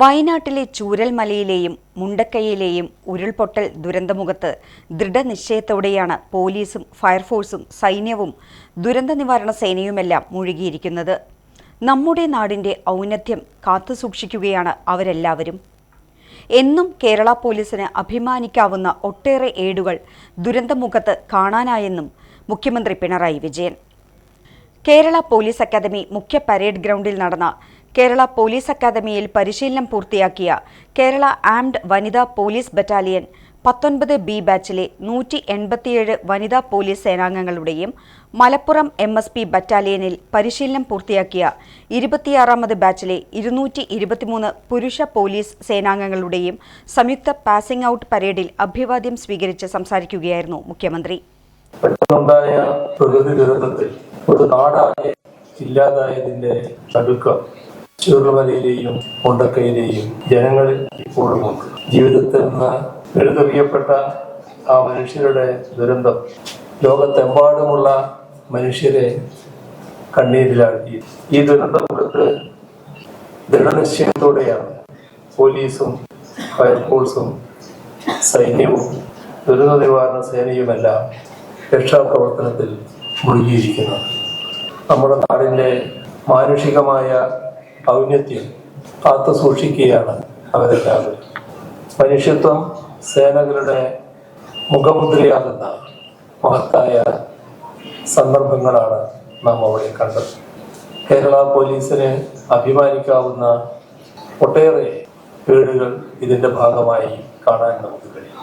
വയനാട്ടിലെ ചൂരൽമലയിലെയും മുണ്ടക്കൈയിലെയും ഉരുൾപൊട്ടൽ ദുരന്തമുഖത്ത് ദൃഢനിശ്ചയത്തോടെയാണ് പോലീസും ഫയർഫോഴ്സും സൈന്യവും ദുരന്ത നിവാരണ സേനയുമെല്ലാം മുഴുകിയിരിക്കുന്നത്. നമ്മുടെ നാടിന്റെ ഔന്നത്യം കാത്തുസൂക്ഷിക്കുകയാണ് അവരെല്ലാവരും. എന്നും കേരള പോലീസിന് അഭിമാനിക്കാവുന്ന ഒട്ടേറെ ഏടുകൾ ദുരന്തമുഖത്ത് കാണാനായെന്നും മുഖ്യമന്ത്രി പിണറായി വിജയൻ. കേരള പോലീസ് അക്കാദമി മുഖ്യ പരേഡ് ഗ്രൗണ്ടിൽ നടന്ന കേരള പോലീസ് അക്കാദമിയിൽ പരിശീലനം പൂർത്തിയാക്കിയ കേരള ആംഡ് വനിതാ പോലീസ് ബറ്റാലിയൻ പത്തൊൻപത് ബി ബാച്ചിലെ നൂറ്റി എൺപത്തിയേഴ് വനിതാ പോലീസ് സേനാംഗങ്ങളുടെയും മലപ്പുറം എം എസ് പി ബറ്റാലിയനിൽ പരിശീലനം പൂർത്തിയാക്കിയ ഇരുപത്തിയാറാമത് ബാച്ചിലെ ഇരുന്നൂറ്റി ഇരുപത്തിമൂന്ന് പുരുഷ പോലീസ് സേനാംഗങ്ങളുടെയും സംയുക്ത പാസിംഗ് ഔട്ട് പരേഡിൽ അഭിവാദ്യം സ്വീകരിച്ച് സംസാരിക്കുകയായിരുന്നു മുഖ്യമന്ത്രി. ഒരു നാടാകെ ഇല്ലാതായതിന്റെ നടുക്കം ചെറുമലയിലെയും മുണ്ടക്കയിലെയും ജനങ്ങളിൽ ഇപ്പോഴുമുണ്ട് ജീവിതത്തിൽ നിന്ന് എഴുതറിയപ്പെട്ട ആ മനുഷ്യരുടെ ദുരന്തം ലോകത്തെമ്പാടുമുള്ള മനുഷ്യരെ കണ്ണീരിലാഴ്ത്തി. ഈ ദുരന്തമുഖത്ത് ദൃഢനിശ്ചയത്തോടെയാണ് പോലീസും ഫയർഫോഴ്സും സൈന്യവും ദുരന്ത നിവാരണ സേനയുമെല്ലാം രക്ഷാപ്രവർത്തനത്തിൽ മുഴുകിയിരിക്കുന്നത്. നമ്മുടെ നാടിന്റെ മാനുഷികമായ ഔന്നത്യം കാത്തു സൂക്ഷിക്കുകയാണ് അവരെല്ലാവരും. മനുഷ്യത്വം സേനകളുടെ മുഖമുദ്രയാകുന്ന മഹത്തായ സന്ദർഭങ്ങളാണ് നാം അവിടെ കണ്ടത്. കേരള പോലീസിന് അഭിമാനിക്കാവുന്ന ഒട്ടേറെ വീടുകൾ ഇതിന്റെ ഭാഗമായി കാണാൻ നമുക്ക് കഴിയും.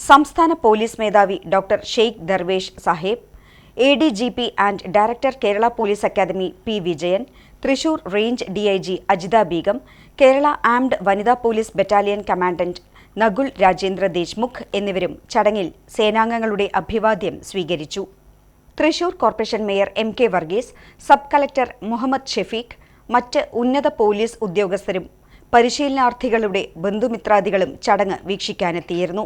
സംസ്ഥാന പോലീസ് മേധാവി doctor Sheikh Darvesh Sahib A D G P and director Kerala police academy P Vijayan Thrissur range D I G Ajitha Beegum Kerala armed വനിതാ police battalion commandant Nakul Rajendra Deshmukh എന്നിവരും ചടങ്ങിൽ സേനാംഗങ്ങളുടെ അഭിവാദ്യം സ്വീകരിച്ചു. Thrissur corporation mayor M K Varghese sub collector Muhammad Shefeek മറ്റ് ഉന്നത police ഉദ്യോഗസ്ഥരും പരിശീലനാർത്ഥികളുടെ ബന്ധുമിത്രാദികളും ചടങ്ങ് വീക്ഷിക്കാനെത്തിയിരുന്നു.